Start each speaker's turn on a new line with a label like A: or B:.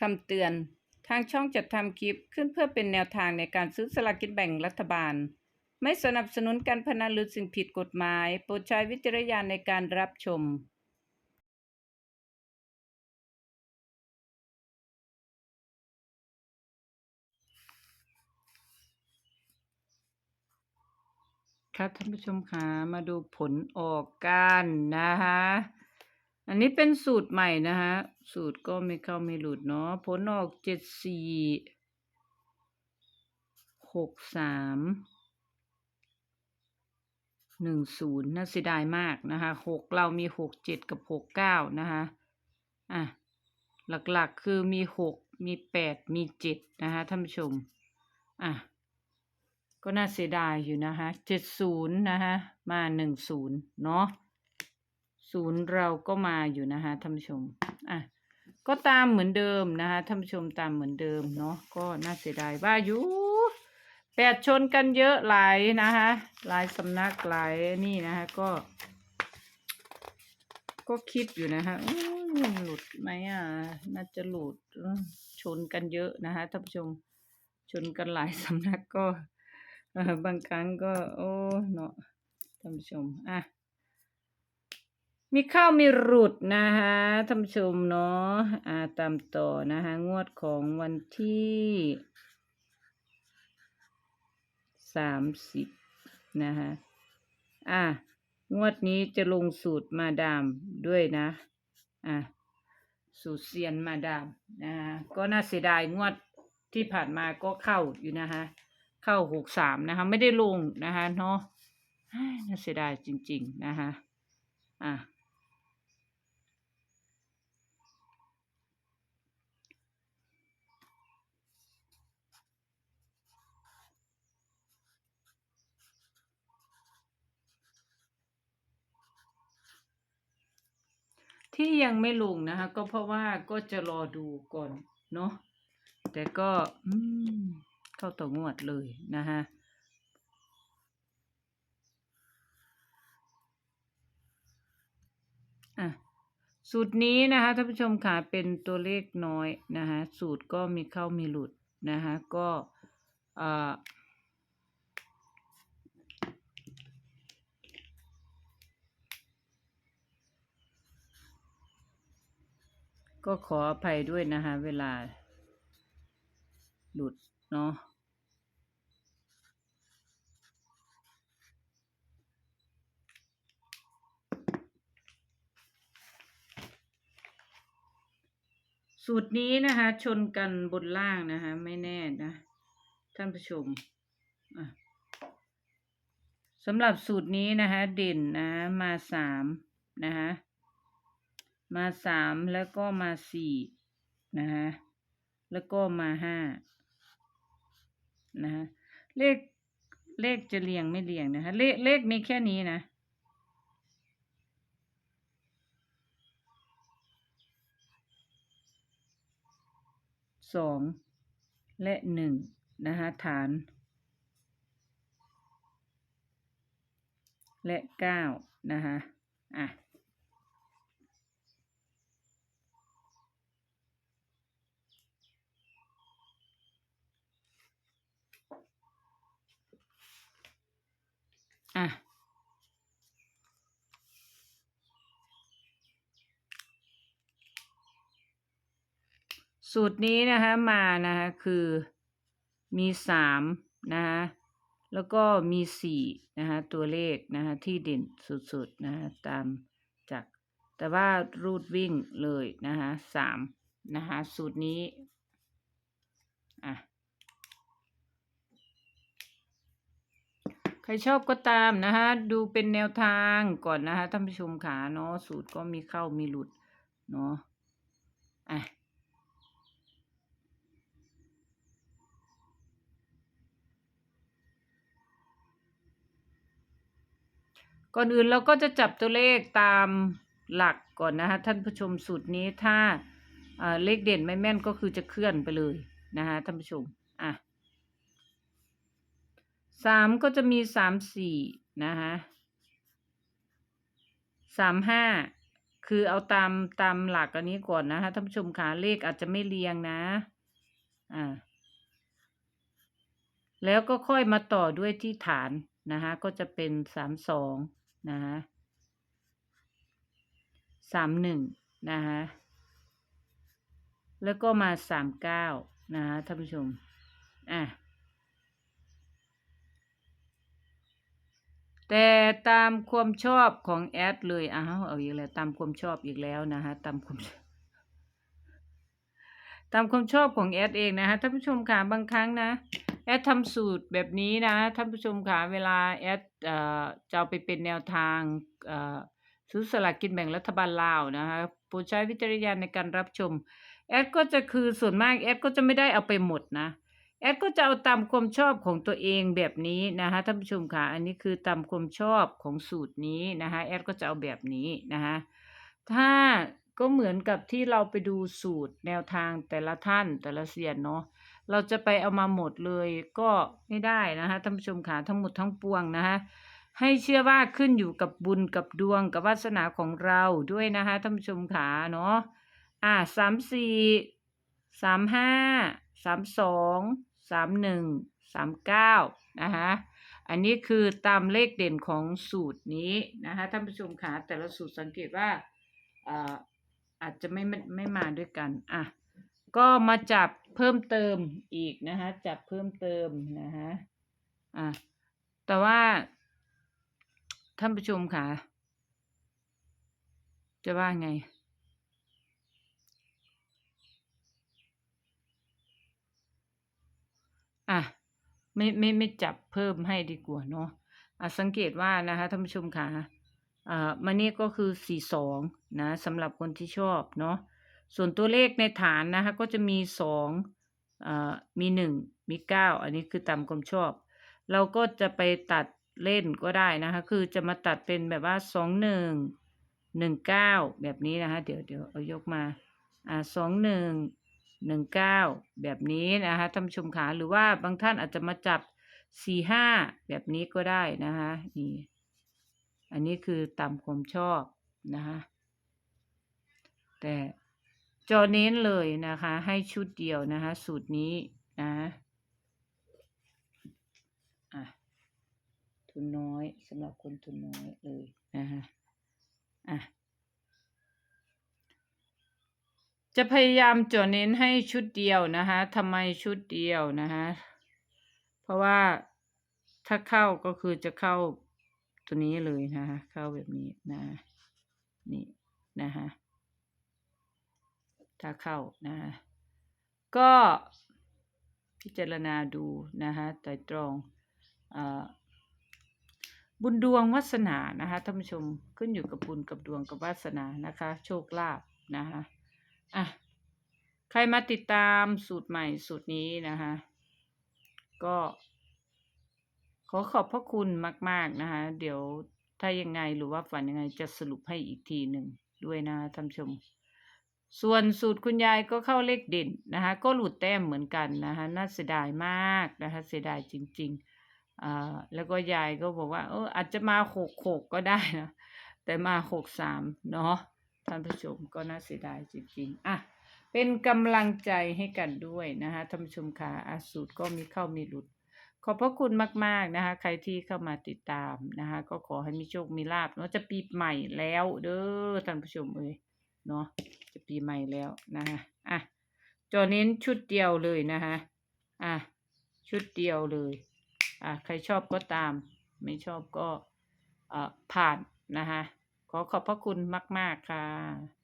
A: คำเตือน ทางช่องจัดทำคลิปขึ้นเพื่อเป็นแนวทางในการซื้อสลากกินแบ่งรัฐบาล ไม่สนับสนุนการพนันหรือสิ่งผิดกฎหมาย โปรดใช้วิจารณญาณในการรับชม ครับท่านผู้ชมคะมาดูผลออกกันนะคะ อันนี้เป็นสูตรใหม่นะคะสูตรก็ไม่เข้าไม่หลุดเนาะผลออกเจ็ดสี่หกสามหนึ่งศูนย์น่าเสียดายมากนะคะหกเรามีหกเจ็ดกับหกเก้านะคะอะหลักๆคือมีหกมีแปดมีเจ็ดนะคะท่านผู้ชม อะ ก็น่าเสียดายอยู่นะคะเจ็ดศูนย์นะคะมาหนึ่งศูนย์เนาะ ศูนย์เราก็มาอยู่นะคะท่านผู้ชมอะก็ตามเหมือนเดิมนะคะท่านผู้ชมตามเหมือนเดิมเนาะก็น่าเสียดายว่าอยู่แปดชนกันเยอะหลายนะคะหลายสำนักหลายนี่นะคะก็ ก็คิดอยู่นะคะหลุดไหมอะน่าจะหลุดชนกันเยอะนะคะท่านผู้ชมชนกันหลายสำนักก็บางครั้งก็ โอ้เนาะท่านผู้ชมอะ มีเข้ามีหลุดนะคะท่านผู้ชมเนาะอ่าตามต่อนะคะงวดของวันที่สามสิบนะคะอะงวดนี้จะลงสูตรมาดามด้วยนะอะสูตรเซียนมาดามนะคะก็น่าเสียดายงวดที่ผ่านมาก็เข้าอยู่นะคะเข้าหกสามนะคะไม่ได้ลงนะคะเนาะน่าเสียดายจริง ๆ นะคะอะ ที่ยังไม่ลงนะคะ ก็เพราะว่าก็จะรอดูก่อนเนาะแต่ก็เข้าต่องวดเลยนะคะอะสูตรนี้นะคะท่านผู้ชมค่ะเป็นตัวเลขน้อยนะคะสูตรก็มีเข้ามีหลุดนะคะก็อ่อ ก็ขออภัยด้วยนะคะ เวลา หลุดเนาะสูตรนี้นะคะ ชนกันบนล่างนะคะ ไม่แน่นะ ท่านผู้ชมสำหรับสูตรนี้นะคะ เด่นนะมาสามนะคะ มาสามแล้วก็มาสี่นะคะแล้วก็มาห้านะคะเลขเลขจะเรียงไม่เรียงนะคะเลขเลขมีแค่นี้นะ สองและหนึ่งนะคะฐาน และเก้านะคะอะ อะสูตรนี้นะคะมานะคะคือมีสามนะคะแล้วก็มีสี่นะคะตัวเลขนะคะที่เด่นสุดๆนะคะตามจากแต่ว่ารูดวิ่งเลยนะคะสามนะคะสูตรนี้อะ ใค รชอบก็ตามนะคะดูเป็นแนวทางก่อนนะคะท่านผู้ชมขาเนาะสูตรก็มีเข้ามีหลุดเนาะอะก่อนอื่นเราก็จะจับตัวเลขตามหลักก่อนนะคะท่านผู้ชมสูตรนี้ถ้าเลขเด่นไม่แม่นก็คือจะเคลื่อนไปเลยนะคะท่านผู้ชม สามก็จะมีสามสี่นะคะสามห้าคือเอาตามตามหลักอันนี้ก่อนนะคะท่านผู้ชมค่ะเลขอาจจะไม่เรียงนะ อ่า แล้วก็ค่อยมาต่อด้วยที่ฐานนะคะก็จะเป็นสามสองนะคะสามหนึ่งนะคะแล้วก็มาสามเก้านะคะท่านผู้ชม อะ แต่ตามความชอบของแอดเลยอ้าวเอาอีกแล้วตามความชอบอีกแล้วนะคะตามความตามความชอบของแอดเองนะคะท่านผู้ชมค่ะบางครั้งนะแอดทำสูตรแบบนี้นะท่านผู้ชมค่ะเวลาแอดเอ่อจะเอาไปเป็นแนวทางเอ่อซื้อสลากกินแบ่งรัฐบาลลาวนะคะโปรดใช้วิจารณญาณในการรับชมแอดก็จะคือส่วนมากแอดก็จะไม่ได้เอาไปหมดนะ แอดก็จะเอาตามความชอบของตัวเองแบบนี้นะคะท่านผู้ชมค่ะ อันนี้คือตามความชอบของสูตรนี้นะคะแอดก็จะเอาแบบนี้นะคะถ้าก็เหมือนกับที่เราไปดูสูตรแนวทางแต่ละท่านแต่ละเซียนเนาะเราจะไปเอามาหมดเลยก็ไม่ได้นะคะท่านผู้ชมค่ะทั้งหมดทั้งปวงนะคะให้เชื่อว่าขึ้นอยู่กับบุญกับดวงกับวาสนาของเราด้วยนะคะท่านผู้ชมค่ะเนาะอ่าสามสี่สามห้าสามสอง สามหนึ่งสามเก้านะคะอันนี้คือตามเลขเด่นของสูตรนี้นะคะท่านผู้ชมค่ะแต่ละสูตรสังเกตว่าอ่าอาจจะไม่ไม่ไม่มาด้วยกันอะก็มาจับเพิ่มเติมอีกนะคะจับเพิ่มเติมนะคะอะแต่ว่าท่านผู้ชมค่ะจะว่าไง อะ ไม่ไม่ไม่จับเพิ่มให้ดีกว่าเนาะอะสังเกตว่านะคะท่านผู้ชมค่ะอ่ามานี่ก็คือสี่สองนะสำหรับคนที่ชอบเนาะส่วนตัวเลขในฐานนะคะก็จะมีสองอ่ามีหนึ่งมีเก้าอันนี้คือตามความชอบ เราก็จะไปตัดเล่นก็ได้นะคะคือจะมาตัดเป็นแบบว่าสองหนึ่งหนึ่งเก้าแบบนี้นะคะเดี๋ยวเดี๋ยวเอายกมาอ่าสองหนึ่ง หนึ่งเก้าแบบนี้นะคะท่านผู้ชมขาหรือว่าบางท่านอาจจะมาจับสี่ห้าแบบนี้ก็ได้นะคะนี่อันนี้คือตามความชอบนะคะแต่จอเน้นเลยนะคะ ให้ชุดเดียวนะคะ สูตรนี้นะอะทุนน้อยสำหรับคนทุนน้อยเลยนะคะอะ จะพยายามจอเน้นให้ชุดเดียวนะคะทำไมชุดเดียวนะคะเพราะว่าถ้าเข้าก็คือจะเข้าตัวนี้เลยนะคะเข้าแบบนี้นะนี่นะคะถ้าเข้านะฮะก็พิจารณาดูนะคะไตรตรองอาบุญดวงวาสนานะคะท่านผู้ชมขึ้นอยู่กับบุญกับดวงกับวาสนานะคะ โชคลาภนะคะ อะ ใครมาติดตามสูตรใหม่สูตรนี้นะคะ ก็ ขอขอบพระคุณมาก ๆ นะคะ เดี๋ยวถ้ายังไงหรือว่าฝันยังไงจะสรุปให้อีกทีหนึ่งด้วยนะท่านชม ส่วนสูตรคุณยายก็เข้าเลขเด่นนะคะ ก็หลุดแต้มเหมือนกันนะคะน่าเสียดายมากนะคะ เสียดายจริงๆอ่าแล้วก็ยายก็บอกว่าเอออาจจะมาหกหกก็ได้นะแต่มาหกสามเนาะ ท่านผู้ชมก็น่าเสียดายจริงๆอะเป็นกำลังใจให้กันด้วยนะคะท่านผู้ชมค่ะอะสูตรก็มีเข้ามีหลุด ขอบพระคุณมากๆนะคะ ใครที่เข้ามาติดตามนะคะ ก็ขอให้มีโชคมีลาบเนาะจะปีใหม่แล้วเด้อท่านผู้ชมเอ้ยเนาะจะปีใหม่แล้วนะคะอะจอเน้นชุดเดียวเลยนะคะอะชุดเดียวเลยอะใครชอบก็ตาม ไม่ชอบก็อ่อผ่านนะคะ ขอขอบพระคุณมาก ๆ ค่ะ